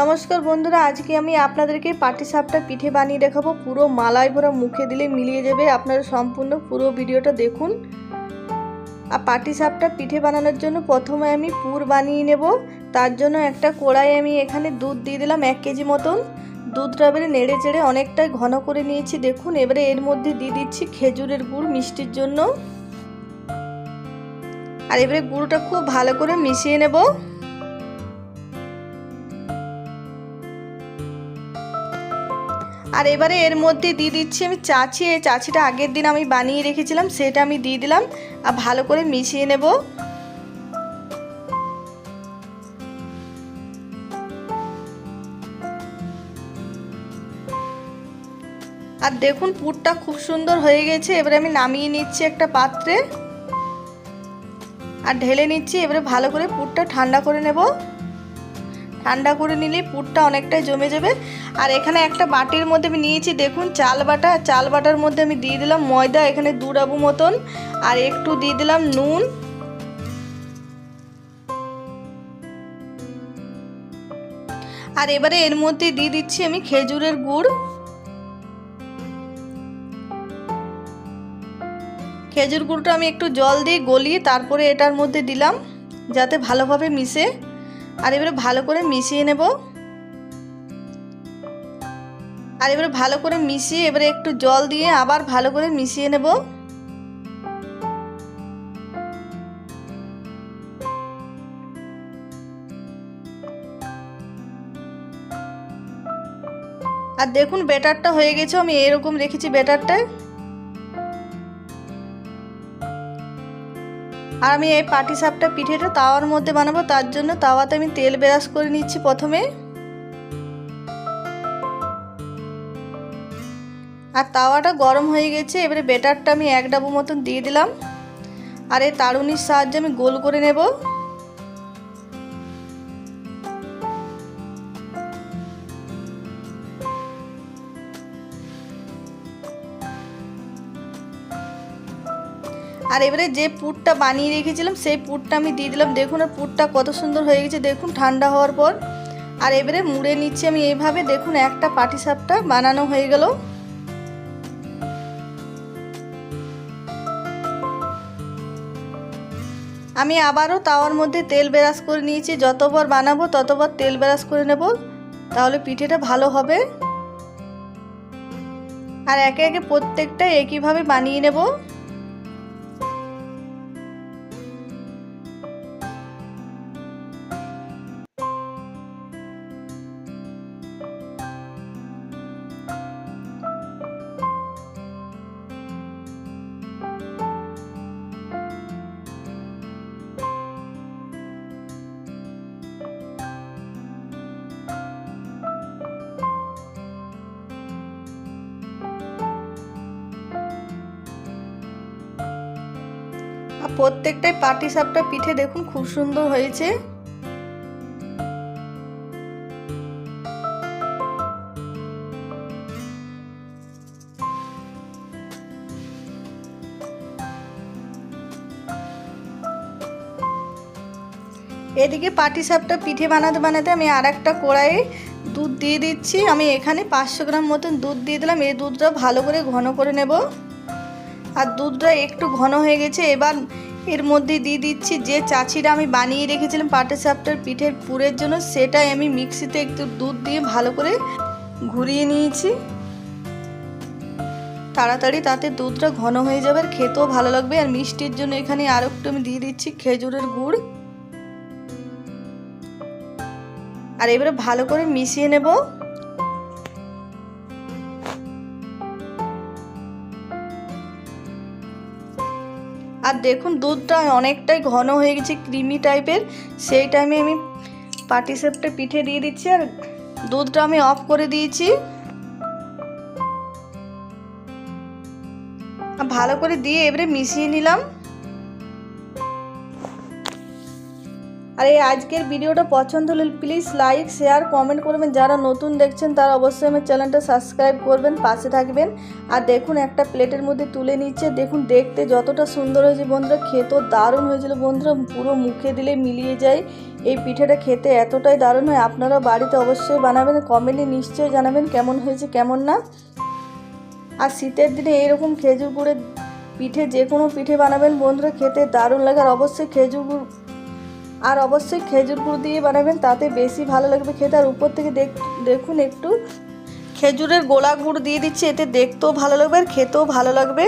নমস্কার বন্ধুরা, আজকে আমি আপনাদেরকে পাটিসাপটা পিঠে বানিয়ে দেখাবো। পুরো মালাই ভরা মুখে দিলে মিলিয়ে যাবে আপনারা সম্পূর্ণ পুরো ভিডিওটা দেখুন। আর পাটিসাপটা পিঠে বানানোর জন্য প্রথমে আমি পুর বানিয়ে নেব। তার জন্য একটা কড়াই আমি এখানে দুধ দিয়ে দিলাম এক কেজি মতন। দুধটা এবারে নেড়ে চেড়ে অনেকটাই ঘন করে নিয়েছি। দেখুন, এবারে এর মধ্যে দিয়ে দিচ্ছি খেজুরের গুড় মিষ্টির জন্য। আর এবারে গুঁড়োটা খুব ভালো করে মিশিয়ে নেব। আর এবারে এর মধ্যে দিয়ে দিচ্ছি আমি চাচি। এই চাচিটা আগের দিন আমি বানিয়ে রেখেছিলাম, সেটা আমি দিয়ে দিলাম আর ভালো করে মিশিয়ে নেব। আর দেখুন, পুরটা খুব সুন্দর হয়ে গেছে। এবারে আমি নামিয়ে নিচ্ছি একটা পাত্রে। আর ঢেলে নিচ্ছি, এবারে ভালো করে পুরটা ঠান্ডা করে নেব। ঠান্ডা করে নিলে পুরটা অনেকটাই জমে যাবে। আর এখানে একটা বাটির মধ্যে আমি নিয়েছি, দেখুন, চাল বাটা। চাল বাটার মধ্যে আমি দিয়ে দিলাম ময়দা, এখানে দু ডাবু মতন। আর একটু দিয়ে দিলাম নুন। আর এবারে এর মধ্যে দিয়ে দিচ্ছি আমি খেজুরের গুড়। খেজুর গুড়টা আমি একটু জল দিয়ে গলিয়ে তারপরে এটার মধ্যে দিলাম, যাতে ভালোভাবে মিশে। আর এবারে ভালো করে মিশিয়ে নেব। আর এবারে ভালো করে মিশিয়ে এবারে একটু জল দিয়ে আবার ভালো করে মিশিয়ে নেব। আর দেখুন ব্যাটারটা হয়ে গেছে, আমি এরকম রেখেছি বেটারটায় আর আমি এই পাটি সাপটা, পিঠেটা তাওয়ার মধ্যে বানাবো, তার জন্য তাওয়াতে আমি তেল ব্রাশ করে নিচ্ছি প্রথমে। আর তাওয়াটা গরম হয়ে গেছে, এবারে বেটারটা আমি এক ডাবু মতন দিয়ে দিলাম। আর এই তারুনির সাহায্যে আমি গোল করে নেব। আর এবারে যে পুরটা বানিয়ে রেখেছিলাম, সেই পুরটা আমি দিয়ে দিলাম। দেখুন আর পুরটা কত সুন্দর হয়ে গেছে। দেখুন, ঠান্ডা হওয়ার পর। আর এবারে মুড়ে নিচ্ছি আমি এইভাবে দেখুন, একটা পাটি সাপটা বানানো হয়ে গেল। আমি আবারও তাওয়ার মধ্যে তেল ব্রাশ করে নিয়েছি। যতবার বানাবো, ততবার তেল ব্রাশ করে নেব। তাহলে পিঠেটা ভালো হবে। আর একে একে প্রত্যেকটা একইভাবে বানিয়ে নেব। প্রত্যেকটাই পাটি সাপটা পিঠে দেখুন খুব সুন্দর হয়েছে। এদিকে পাটি সাপটা পিঠে বানাতে বানাতে আমি আর একটা কড়াইয়ে দুধ দিয়ে দিচ্ছি। আমি এখানে পাঁচশো গ্রাম মতন দুধ দিয়ে দিলাম। এই দুধটা ভালো করে ঘন করে নেব। আর দুধটা একটু ঘন হয়ে গেছে। এবার এর মধ্যে দিয়ে দিচ্ছি যে চাচিটা আমি বানিয়ে রেখেছিলাম পাটে সাপটার পিঠের পুরের জন্য, সেটাই আমি মিক্সিতে একটু দুধ দিয়ে ভালো করে ঘুরিয়ে নিয়েছি। তাড়াতাড়ি তাতে দুধটা ঘন হয়ে যাবে আর খেতেও ভালো লাগবে। আর মিষ্টির জন্য এখানে আরও একটু আমি দিয়ে দিচ্ছি খেজুরের গুড়। আর এবারে ভালো করে মিশিয়ে নেব। আর দেখুন, দুধটা অনেকটাই ঘন হয়ে গেছে, ক্রিমি টাইপের। সেই টাইমে আমি পাটি সেপটা পিঠে দিয়ে দিচ্ছি আর দুধটা আমি অফ করে দিয়েছি। ভালো করে দিয়ে এবারে মিশিয়ে নিলাম। আর এই আজকের ভিডিওটা পছন্দ হলে প্লিজ লাইক শেয়ার কমেন্ট করবেন। যারা নতুন দেখছেন, তারা অবশ্যই আমার চ্যানেলটা সাবস্ক্রাইব করবেন, পাশে থাকবেন। আর দেখুন, একটা প্লেটের মধ্যে তুলে নিচ্ছে। দেখুন, দেখতে যতটা সুন্দর হয়েছে বন্ধুরা, খেতেও দারুণ হয়েছিল বন্ধুরা। পুরো মুখে দিলে মিলিয়ে যায়। এই পিঠেটা খেতে এতটাই দারুণ হয়। আপনারা বাড়িতে অবশ্যই বানাবেন। কমেন্টে নিশ্চয়ই জানাবেন কেমন হয়েছে, কেমন না। আর শীতের দিনে এইরকম খেজুর গুড়ের পিঠে যে কোনো পিঠে বানাবেন বন্ধুরা, খেতে দারুণ লাগে। আর অবশ্যই খেজুর গুড় আর অবশ্যই খেজুর গুঁড়ো দিয়ে বানাবেন, তাতে বেশি ভালো লাগবে খেতে। আর উপর থেকে দেখ, দেখুন একটু। খেজুরের গোলা গুড় দিয়ে দিচ্ছি, এতে দেখতেও ভালো লাগবে আর খেতেও ভালো লাগবে।